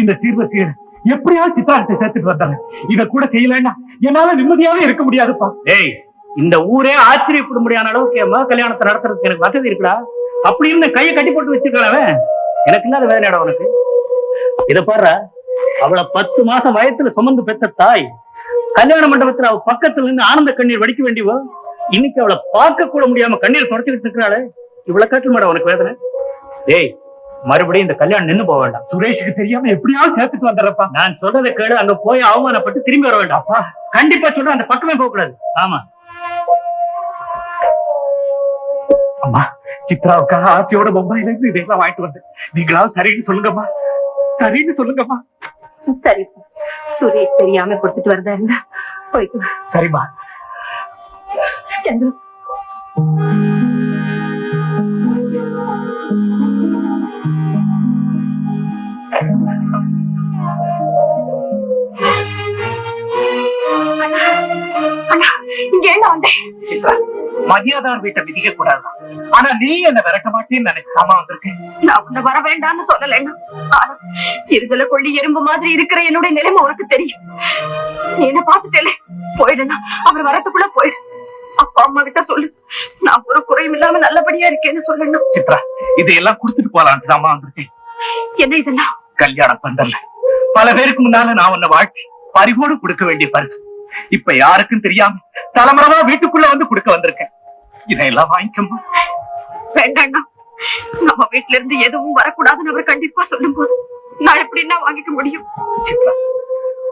இந்த தீர்வை செய்ய எப்படியாவது சித்தாரத்தை சேர்த்துட்டு வந்தாங்க. இத கூட செய்யலன்னா என்னால நிம்மதியாவே இருக்க முடியாதுப்பா. ஏய் இந்த ஊரே ஆச்சரியப்படும்படியான அளவுக்கு என் மக கல்யாணத்தை நடத்துறதுக்கு எனக்கு வசதி இருக்குடா. அப்படி இருந்து கையை கட்டி போட்டு வச்சிருக்கானவன் எனக்கு இல்லாத வேலையாடா உனக்கு? இத பாரு அவளை பத்து மாசம் வயத்துல சுமந்து பெத்த தாய் கல்யாண மண்டபத்துல அவ பக்கத்துல இருந்து ஆனந்த கண்ணீர் வடிக்க வேண்டியவோ இன்னைக்கு அவளை பார்க்க கூட முடியாம கண்ணீர் தொடச்சுக்கிட்டு இருக்கிறாளே. இவ்வளவு காட்டு மேடம் உனக்கு வேதனை? டேய் மறுபடியும் இந்த கல்யாணம் நின்னு போக வேண்டாம். சுரேஷுக்கு தெரியாம எப்படியாவது சேர்த்துட்டு வந்துடுறப்பா நான் சொல்றதை கேளு அங்க போய் அவமானப்பட்டு திரும்பி வர வேண்டாம். அப்பா கண்டிப்பா சொல்றேன் அந்த பக்கமே போக கூடாது ஆமா. அம்மா சித்ராவுக்காக ஆசையோட மும்பைல இருந்து இதெல்லாம் வாங்கிட்டு வந்தேன். நீங்களாவது சரின்னு சொல்லுங்கம்மா. சரின்னு சொல்லுங்கம்மா. சரி சுரேஷ் தெரியாம கொடுத்துட்டு வரதா இருந்தா போயிட்டு. சரிம்மா. சந்துரு. வந்தேன். சித்ரா மரியாதான் வீட்டை மிதிக்க கூடாதுதான். ஆனா நீ என்ன விரட்ட மாட்டேன்னு நினைச்சாமா வந்திருக்கேன். நான் உன்னை வர வேண்டாம்னு சொல்லலைங்க. ஆனா இருதல கொள்ளி எறும்பு மாதிரி இருக்கிற என்னுடைய நிலைமை உனக்கு தெரியும். நீ என்ன பார்த்துட்டே போயிடுனா அவர் வரத்துக்குள்ள போயிடு. அப்பா அம்மா கிட்ட சொல்லு. நான் ஒரு குறையும் இல்லாம நல்லபடியா இருக்கேன்னு சொல்லணும். சித்ரா இதையெல்லாம் கொடுத்துட்டு போலான்ட்டு தாமா வந்திருக்கேன். என்ன இதெல்லாம்? கல்யாணம் பந்தல்ல. பல பேருக்கு முன்னால நான் உன்னை வாழ்த்தி பறிவோடு கொடுக்க வேண்டிய பரிசு. இப்ப யாருக்கும் தெரியாம தலைமுறைமா வீட்டுக்குள்ள வந்து கொடுக்க வந்திருக்கேன். இதையெல்லாம் வாங்கிக்கம்மா. வேண்டாண்ணா நம்ம வீட்ல இருந்து எதுவும் வரக்கூடாதுன்னு அவர் கண்டிப்பா சொல்லும் போது நான் எப்படின்னா வாங்கிக்க முடியும்?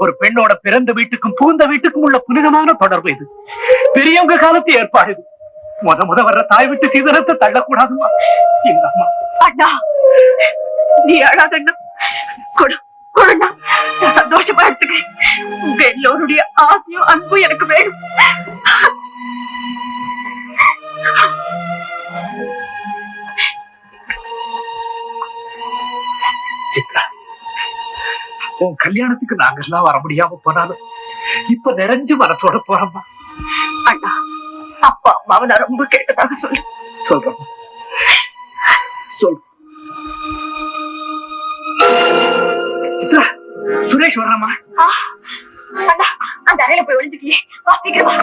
ஒரு பெண்ணோட பிறந்த வீட்டுக்கும் பூந்த வீட்டுக்கும் உள்ள புனிதமான தொடர்பு இது. பெரியவங்க காலத்து ஏற்பாடு இது. முத முத வர்ற தாய் விட்டு சீதனத்தை தள்ளக்கூடாதுமா? இந்த அம்மா. அண்ணா நீ அழாதண்ணா. கொடு கொடுண்ணா சந்தோஷமா எடுத்துக்கிறேன் உங்க எல்லோருடைய ஆசையும் அன்பும் எனக்கு வேணும். சித்ரா உன் கல்யாணத்துக்கு நாங்கெல்லாம் வர முடியாம போனாலும் இப்ப நிறைஞ்சு மனசோட போறோம்மா. அண்ணா அப்பா அம்மாவை நான் ரொம்ப கேட்டதாக சொல்லு சொல்றோம் சொல். சித்ரா சுரேஷ் வர்றாமா அந்த அறையில போய் ஒளிஞ்சுக்கியே. வா சீக்கிரம்.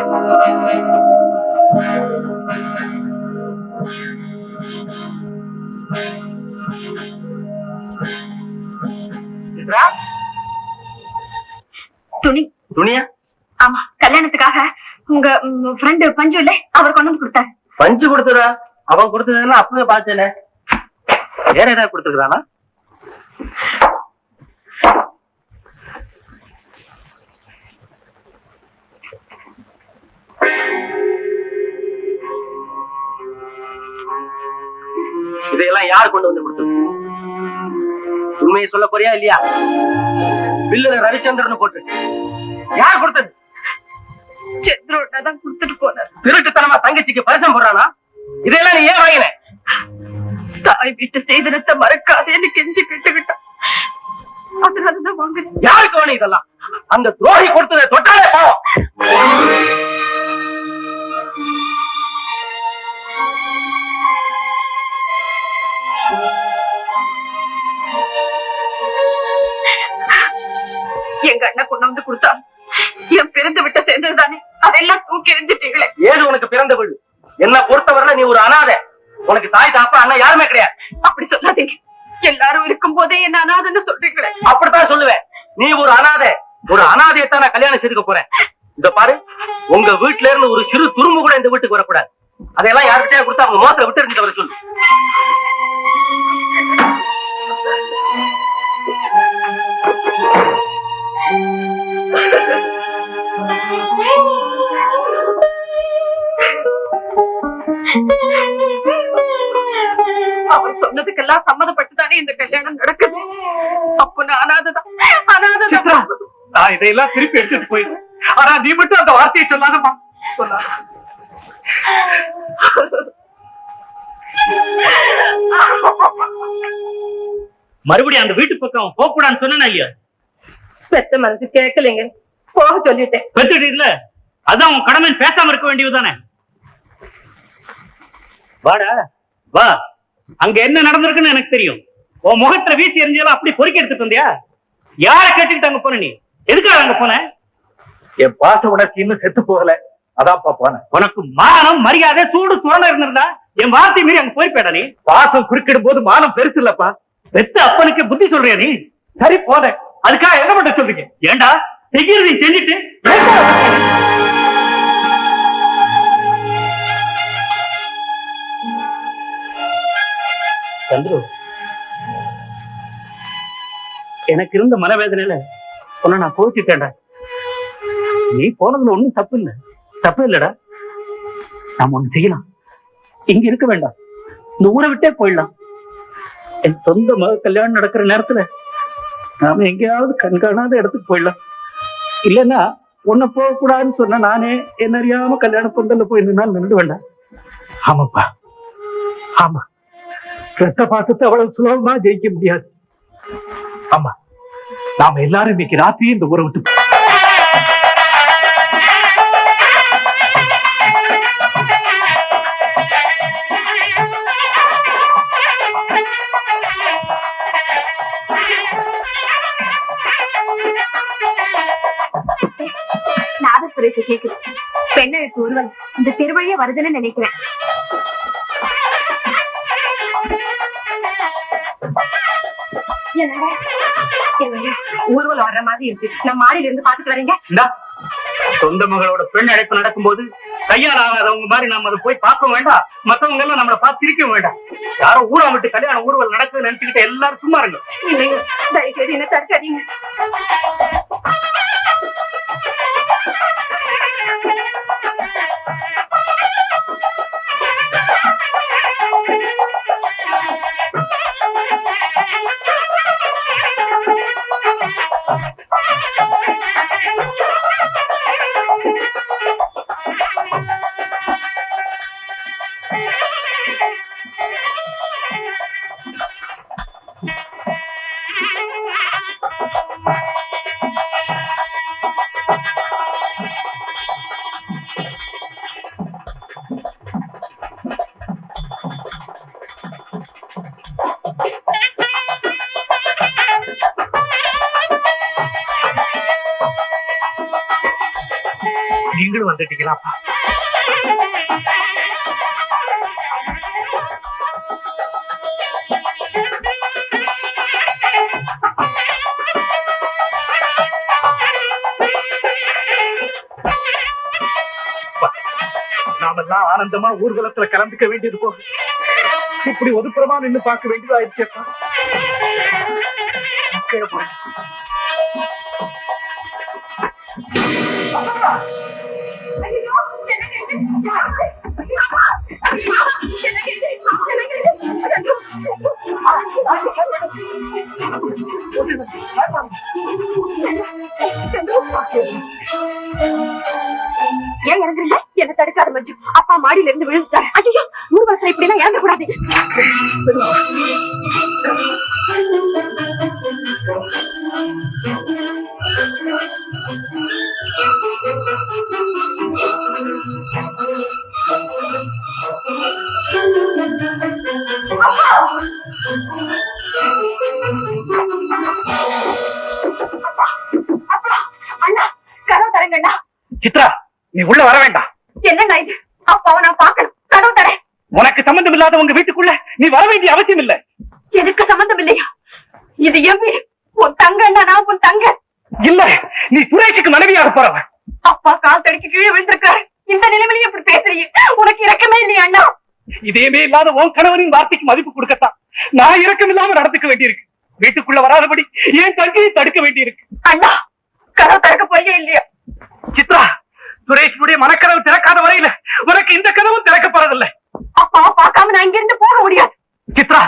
துணி. துணியா? ஆமா கல்யாணத்துக்காக உங்க ஃப்ரெண்டு பஞ்சு இல்ல அவர் கொண்டு வந்து கொடுத்தாரு பஞ்சு கொடுத்துடா அவன் கொடுத்ததெல்லாம் அப்பவே பார்த்தேனே. வேற ஏதாவது கொடுத்துருக்கானா யார் கொண்டு வந்து கொடுத்தது? உண்மையை சொல்ல போறியா இல்லையா? பில்லுல ரவிச்சந்திரன் போட்டு. யார் கொடுத்தது? சந்திரோட்டதான் கொடுத்துட்டு போனார். திருட்டுத்தனமா தங்கச்சிக்கு பரிசம் போடுறானா? இதெல்லாம் நீ ஏன் வாங்கின? தாய் வீட்டு செய்தனத்தை மறக்காதேன்னு கெஞ்சி கேட்டுக்கிட்டான் அதனாலதான் வாங்க யாருக்கு வேணும் இதெல்லாம்? அந்த துரோகி கொடுத்ததை தொட்டாலே பாவம் எங்க அண்ணன் கொண்டு வந்து கொடுத்தா? என் பிறந்து விட்ட சேர்ந்தது தானே? அதெல்லாம் தூக்கி எறிஞ்சிட்டீங்களே. ஏது உனக்கு பிறந்த வீடு என்ன பொறுத்தவரையில நீ ஒரு அனாதை. உனக்கு தாய் தாப்பா அண்ணா யாருமே கிடையாது. அப்படி சொல்லாதீங்க. எல்லாரும் இருக்கும் போதே என்ன அனாதன்னு சொல்றீங்களே. அப்படித்தான் சொல்லுவேன். நீ ஒரு அனாதை. ஒரு அனாதையத்தான் நான் கல்யாணம் செய்துக்க போறேன். இத பாரு உங்க வீட்டுல இருந்து ஒரு சிறு துரும்பு கூட இந்த வீட்டுக்கு வரக்கூடாது. அதையெல்லாம் யார்கிட்டயா கொடுத்து அவங்க மோசத்துல விட்டு இருந்துட்டு வர சொல்லு. அவர் சொன்னதுக்கெல்லாம் சம்மதப்பட்டுதானே இந்த கல்யாணம் நடக்குது? அப்போ நான் அனாதைதான் அனாதைதான் நான் இதையெல்லாம் திருப்பி எடுத்துட்டு போயிடுறேன். ஆனா நீ மட்டும் அந்த வார்த்தையை சொல்லாதம்மா. சொல்லாத. மறுபடியும் அந்த வீட்டு பக்கம் போக கூடாதுன்னு சொன்னா இல்லையா? பெத்த மனசு கேட்கலைங்க. போக சொல்லிட்டேன். பெத்துட்டு இல்ல அதான் உன் கடமை பேசாம இருக்க வேண்டியதுதானே? வாடா வா. அங்க என்ன நடந்திருக்குன்னு எனக்கு தெரியும். உன் முகத்துல வீசி எரிஞ்சாலும் அப்படி பொறுக்கி எடுத்துட்டு வந்தியா? யார கேட்டுக்கிட்டு அங்க போன நீ? எதுக்காக அங்க போன? என் பாச உணர்ச்சி இன்னும் செத்து போகல. அதான்ப்பா போனேன் உனக்கு மானம் மரியாதை சூடு சுரணம் இருந்திருந்தா என் வார்த்தை மீறி அங்க போயிருப்பேடா நீ. பாசம் குறுக்கிடும் போது மானம் பெருசு இல்லப்பா. பெத்த அப்பனுக்கு புத்தி சொல்றியா நீ? சரி போனேன். அதுக்காக என்ன பண்ண சொல்றீங்க? ஏண்டா? செய்யறது நீ செஞ்சுட்டு சந்துரு எனக்கு இருந்த மனவேதனையில உன்ன நான் கோச்சிட்டேன்டா நீ போனதுல ஒண்ணும் தப்பு இல்ல. தப்பு இல்லடா. நாம ஒண்ணு செய்யலாம். இங்க இருக்க வேண்டாம். இந்த ஊரை விட்டே போயிடலாம். என் சொந்த மக கல்யாணம் நடக்கிற நேரத்துல நாம எங்கேயாவது கண்காணாத இடத்துக்கு போயிடலாம். இல்லைன்னா உன்னை போக கூடாதுன்னு சொன்னா நானே என்ன அறியாம கல்யாண பந்தல்ல போய் நின்னால் நின்று வேண்டாம் ஆமாப்பா. ஆமா. ரத்த பாசத்தை அவ்வளவு சுலபமா ஜெயிக்க முடியாது. ஆமா. நாம எல்லாரும் இன்னைக்கு ராத்திரி இந்த ஊரை விட்டு பெண்ணெழுத்து ஒருவன் இந்த திருவழியே வருதுன்னு நினைக்கிறேன்? ஊர்வலம் வர்ற மாதிரி இருக்கு. நான் மாடியில இருந்து பாத்துட்டு வரீங்க. சொந்த மகளோட பெண் அழைப்பு நடக்கும்போது கையால் ஆகாதவங்க மாதிரி நாம அதை போய் பார்க்க வேண்டாம். மத்தவங்க எல்லாம் நம்மளை பார்த்து சிரிக்க வேண்டாம். யாரோ ஊரா விட்டு கல்யாண ஊர்வல் நடக்குதுன்னு நினைச்சுக்கிட்டு எல்லாரும் சும்மா இருங்க. இல்லைங்க தயவு செய்து என்ன தடுக்காதீங்க. நீங்களும் வந்துட்டீங்களாப்பா? நாமெல்லாம் ஆனந்தமா ஊர்வலத்துல கலந்துக்க வேண்டியது போக இப்படி ஒதுப்புறமா நின்னு பார்க்க வேண்டியது ஆயிடுச்சேப்பா போறேன் ஏன் இறங்குறீங்க? என்ன தடுக்காத மஞ்சு. அப்பா மாடியில இருந்து விழுந்துட்டாரு. ஐயோ ஊர்வலத்துல இப்படி எல்லாம் இறங்க கூடாது அப்பா அப்பாவை நான் பார்க்கணும். கதவு தரேன் உனக்கு சம்பந்தம் இல்லாத உங்க வீட்டுக்குள்ள நீ வர வேண்டிய அவசியம் இல்ல. எனக்கு சம்மந்தம் இல்லையா? இது என் வீடு. உன் தங்கண்ணா நான் உன் தங்க. இல்ல நீ சுரேஷுக்கு மனைவியாக போறவ. அப்பா கால் தடிக்கு கீழே விழுந்திருக்காரு. இந்த நிலைமையில இப்படி பேசுறீங்க. உனக்கு இறக்கமே இல்லையா அண்ணா? இதேமே இல்லாத உன் கணவனின் வார்த்தைக்கு மதிப்பு கொடுக்கத்தான். நான் இரக்கம் இல்லாம நடந்துக்க வேண்டியிருக்கு. வீட்டுக்குள்ள வராதபடி ஏன் தங்கையை தடுக்க வேண்டியிருக்கு? அண்ணா கதவு திறக்க போறியா இல்லையா? சித்ரா சுரேஷனுடைய மனக்கதவு திறக்காத வரையில உனக்கு இந்த கதவும் திறக்க போறதில்ல அப்பாவை பார்க்காம நான் இங்க இருந்து போக முடியாது சித்ரா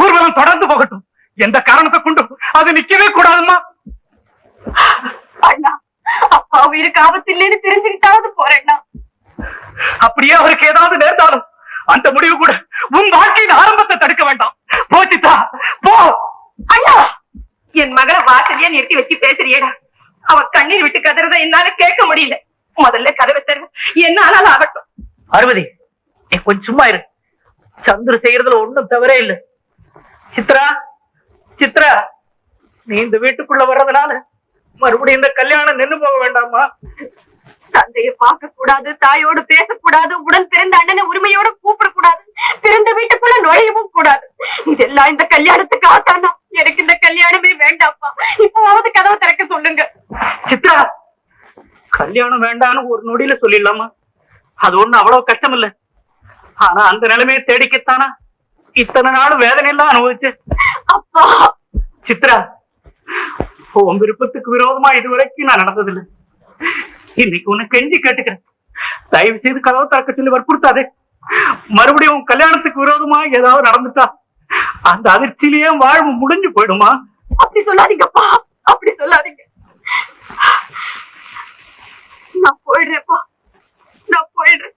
ஊர்வலம் தொடர்ந்து போகட்டும் எந்த காரணத்தை கொண்டும் அது நிக்கவே கூடாதுமா அண்ணா அப்பா உயிருக்கு ஆபத்து இல்லைன்னு தெரிஞ்சுக்கிட்டாவது போறேன்னா அப்படியே அவருக்கு ஏதாவது நேர்ந்தாலும் அந்த முடிவு கூட உன் வாழ்க்கையின் ஆரம்பத்தை தடுக்க வேண்டாம். போ சித்ரா போ. அண்ணா என் மகளை வாசலையே நிறுத்தி வச்சு பேசுறியேடா. அவ கண்ணீர் விட்டு கதறத என்னால கேட்க முடியல. முதல்ல கதவை தரு. என்ன ஆனாலும் ஆகட்டும். அறுபதி நீ கொஞ்சம் சும்மா இரு. சந்துரு செய்யறதுல ஒண்ணும் தவறே இல்ல. சித்ரா சித்ரா நீ இந்த வீட்டுக்குள்ள வர்றதுனால மறுபடியும் இந்த கல்யாணம் நின்னு போக வேண்டாமா தந்தையை பார்க்க கூடாது தாயோடு பேசக்கூடாது உடன் பிறந்த அண்ணனை உரிமையோட கூப்பிடக்கூடாது பிறந்த வீட்டுக்குள்ள நுழையவும் கூடாது. இதெல்லாம் இந்த கல்யாணத்துக்கு ஆட்டானா எனக்கு இந்த கல்யாணமே வேண்டாம்ப்பா. இப்பவாவது கதவை திறக்க சொல்லுங்க. சித்ரா கல்யாணம் வேண்டாம்னு ஒரு நொடியில சொல்லிடலாமா? அது ஒண்ணு அவ்வளவு கஷ்டம் இல்ல ஆனா அந்த நிலைமையை தேடிக்கத்தானா? இத்தனை நாள் வேதனை எல்லாம் அனுபவிச்சு. அப்பா! சித்ரா உன் விருப்பத்துக்கு விரோதமா இதுவரைக்கும் நான் நடந்ததில்லை. இன்னைக்கு உன்னை கெஞ்சி கேட்டுக்கிறேன். தயவு செய்து கதவு திறக்க சொல்லி வற்புறுத்தாதே. மறுபடியும் உன் கல்யாணத்துக்கு விரோதமா ஏதாவது நடந்துட்டா? அந்த அதிர்ச்சியிலேயே வாழ்வு முடிஞ்சு போயிடுமா? அப்படி சொல்லாதீங்கப்பா. அப்படி சொல்லாதீங்க. நான் போயிடுறேன்ப்பா. நான் போயிடுறேன்.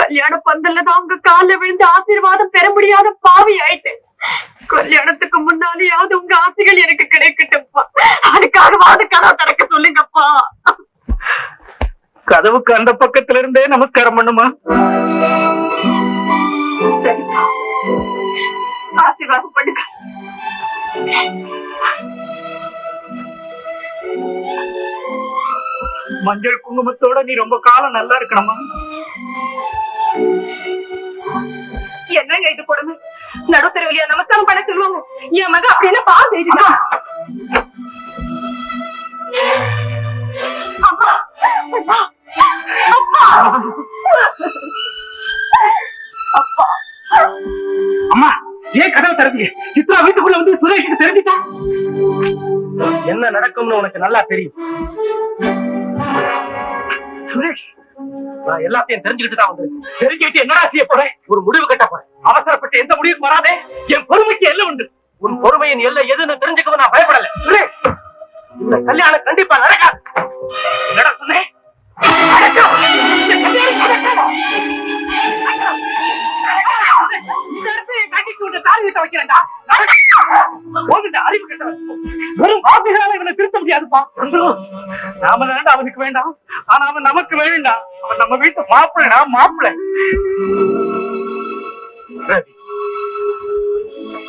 கல்யாண பந்தல்ல தான் உங்க கால்ல விழுந்து ஆசீர்வாதம் பெற முடியாத பாவி ஆயிட்டேன். கல்யாணத்துக்கு முன்னாலேயாவது உங்க ஆசைகள் எனக்கு கிடைக்கட்டும்ப்பா. அதுக்காகவாது கதவை திறக்க சொல்லுங்கப்பா. கதவுக்கு அந்த பக்கத்துல இருந்தே நமஸ்காரம் பண்ணுமா? ஆசீர்வாதம் பண்ணுங்க. மஞ்சள் குங்குமத்தோட நீ ரொம்ப காலம் நல்லா இருக்கணுமா? என்னங்க இது கொடுமை? நடுத்தரவிலியா நமஸ்காரம் பண்ண சொல்லுவாங்க. என் மக அப்படி என்ன பா செய்துட்டா அம்மா அம்மா. அம்மா ஏன் கதவை திறந்தீங்க? சித்ரா வீட்டுக்குள்ள வந்து சுரேஷுக்கு தெரிஞ்சுட்டா என்ன நடக்கும்னு உனக்கு நல்லா தெரியும். சுரேஷ் நான் எல்லாத்தையும் தெரிஞ்சுக்கிட்டு தான் வந்திருக்கேன். தெரிஞ்சுக்கிட்டு என்னடா செய்ய போறேன்? ஒரு முடிவு கட்ட போறேன். அவசரப்பட்டு எந்த முடிவுக்கு வராதே? என் பொறுமைக்கு எல்லாம் உண்டு. உன் பொறுமையின் எல்லை எதுன்னு தெரிஞ்சுக்கவும் நான் பயப்படல. சுரேஷ் இந்த கல்யாணம் கண்டிப்பா நடக்காது. என்னடா சொன்னேன் வெறும் வார்த்தைகளால இவனை திருத்த முடியாதுப்பா நாம அவனுக்கு வேண்டாம் ஆனா அவன் நமக்கு வேண்டாம் அவன் நம்ம வீட்டு மாப்பிள்ளடா மாப்பிள்ளை ரவி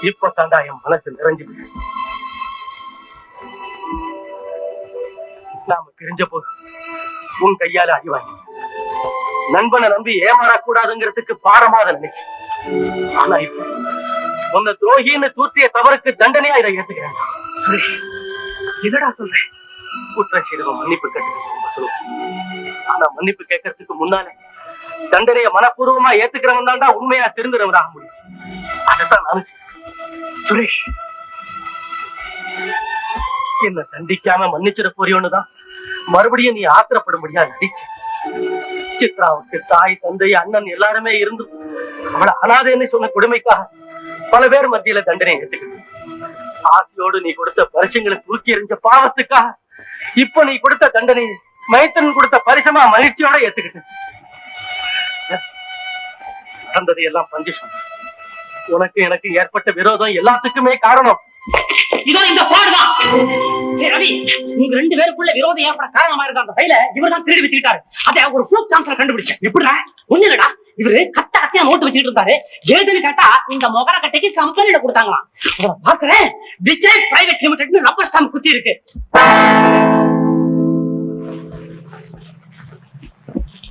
இப்ப தாண்டா என் மனசு நிறைஞ்சு நாம பிரிஞ்ச போது உன் கையால அடிவாங்க நண்பனை நம்பி ஏமாறக்கூடாதுங்கிறதுக்கு பாரமாக நினைச்சு. ஆனா இப்ப உன்னை துரோகின்னு தூத்திய தவறுக்கு தண்டனையா இதை ஏத்துக்கிறேன் இதடா சொல்றேன் குற்றம் செய்தவன் மன்னிப்பு கேட்டுக்க ஆனா மன்னிப்பு கேட்கறதுக்கு முன்னாலே தண்டனையை மனப்பூர்வமா ஏத்துக்கிறவன் தான்டா உண்மையா திருந்துறவனாக முடியும். அதைத்தான் நானும் சுரேஷ் என்ன தண்டிக்காம மன்னிச்சிட போறியோன்னுதான் மறுபடியும் நீ ஆத்திரப்படும்படியா நடிச்ச. சித்ராவுக்கு தாய் தந்தை அண்ணன் எல்லாருமே இருந்து அவளை அனாதைன்னு சொன்ன கொடுமைக்காக பல பேர் மத்தியில தண்டனை எடுத்துக்கிட்டு. ஆசையோடு நீ கொடுத்த பரிசுங்களை தூக்கி எறிஞ்ச பாவத்துக்காக இப்ப நீ கொடுத்த தண்டனை மைத்தன் கொடுத்த பரிசமா மகிழ்ச்சியோட ஏத்துக்கிட்டு. நடந்தது எல்லாம் பஞ்சம் உனக்கு எனக்கு ஏற்பட்ட விரோதம் எல்லாத்துக்குமே காரணம். இதோ இந்த பாடுதான் ரவி உங்க ரெண்டு பேருக்குள்ள விரோதம் ஏற்பட காரணமா இருக்க அந்த ஃபைல இவர் தான் திருடி வச்சுக்கிட்டாரு அதை ஒரு ப்ளூக் சான்ஸ்ல கண்டுபிடிச்சேன் எப்படிடா? ஒண்ணு இல்லடா. இவரு கட்ட அத்தையா நோட்டு வச்சுட்டு இருந்தாரு. ஏதுன்னு கேட்டா இந்த மொகர கட்டைக்கு கம்பெனில கொடுத்தாங்களாம். அவரை பாக்குறேன் விஜய் பிரைவேட் லிமிடெட்னு ரப்பர் ஸ்டாம்ப் குத்தி இருக்கு.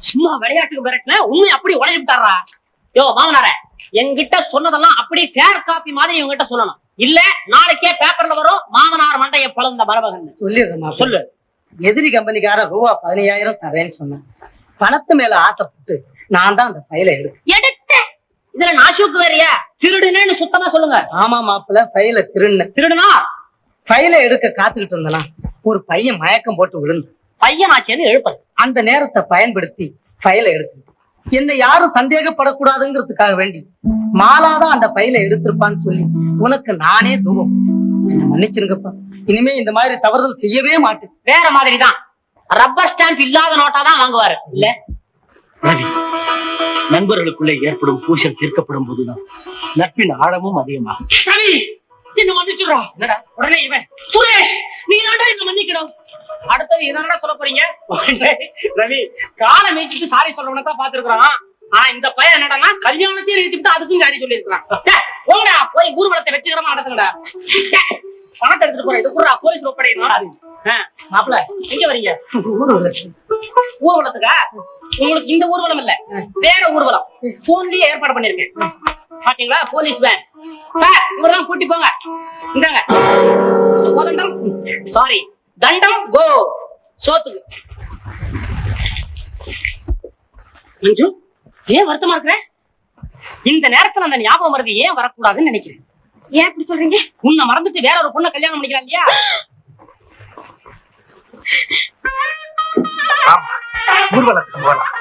சும்மா விளையாட்டுக்கு மிரட்டின உண்மை அப்படி உடஞ்சி விட்டாரா யோ மாமனார என்கிட்ட சொன்னதெல்லாம் அப்படியே ஃபேர் காப்பி மாதிரி இவங்கிட்ட சொல்லணும். இல்ல நாளைக்கே பேப்பர்ல வரும். மாமனார் மண்டைய பழந்த மரபகன் சொல்லிடுறேன் சொல்லு. எதிரி கம்பெனிக்காரன் ரூபா பதினையாயிரம் தரேன்னு சொன்னேன் பணத்து மேல ஆசைப்பட்டு நான் தான் அந்த ஃபைலை எடுத்தேன். எடுத்த? இதுல நாசுக்கு வேறயா? திருடுனேன்னு சுத்தமா சொல்லுங்க. ஆமா மாப்பிள்ள ஃபைலை திருண்ண திருடுனா? ஃபைலை எடுக்க காத்துக்கிட்டு இருந்தனா ஒரு பையன் மயக்கம் போட்டு விழுந்து பையனாச்சேன்னு எழுப்பது அந்த நேரத்தை பயன்படுத்தி ஃபைலை எடுத்து என்னை யாரும் சந்தேகப்படக்கூடாதுங்கிறதுக்காக வேண்டி. மாலாதான் அந்த ஃபைலை எடுத்திருப்பான்னு சொல்லி உனக்கு நானே தூவம் என்ன மன்னிச்சிருங்கப்பா. இனிமே இந்த மாதிரி தவறுதல் செய்யவே மாட்டேன். வேற மாதிரி தான் ரப்பர் ஸ்டாம்ப் இல்லாத நோட்டா தான் வாங்குவாரு. இல்ல? ரவி நண்பர்களுக்குள்ளே ஏற்படும் பூசல் தீர்க்கப்படும் போதுதான் நட்பின் ஆழமும் அதிகமாகும். ரவி என்ன மன்னிச்சுடுறா. என்னடா? உடனே இவன் சுரேஷ் நீ என்ன மன்னிக்கணும். அடுத்தது என்னடா சொல்ல போறீங்க? ரவி காலை மீச்சிட்டு சாரி சொல்றவன தான் பாத்துருக்கான் ஆனா இந்த பையன் என்னடா கல்யாணத்தையும் நிறுத்திட்டு அதுக்கும் சாரி சொல்லியிருக்கான் போங்க போய் ஊர்வலத்தை வச்சுக்கிறமா நடத்துங்கடா. பணத்தை எடுத்துட்டு போறேன். இது கூட போலீஸ் ஒப்படைக்கணும் மாப்பிள எங்க வரீங்க? ஊர்வலத்துக்கா? உங்களுக்கு இந்த ஊர்வலம் இல்ல. வேற ஊர்வலம். போன்லயே ஏற்பாடு பண்ணிருக்கேன். பாத்தீங்களா? போலீஸ் வேன் சார் இவர்தான் கூட்டி போங்க. இந்தாங்க. சாரி தண்டம் கோ. சோத்துக்கு. மஞ்சு ஏன் வருத்தமா இருக்கிற? இந்த நேரத்துல அந்த ஞாபகம் மறதி ஏன் வரக்கூடாதுன்னு நினைக்கிறேன். ஏன் இப்படி சொல்றீங்க? உன்னை மறந்துட்டு வேற ஒரு பொண்ண கல்யாணம் பண்ணிக்கிறான் இல்லையா? ஊர்வலத்துக்கு போகலாம்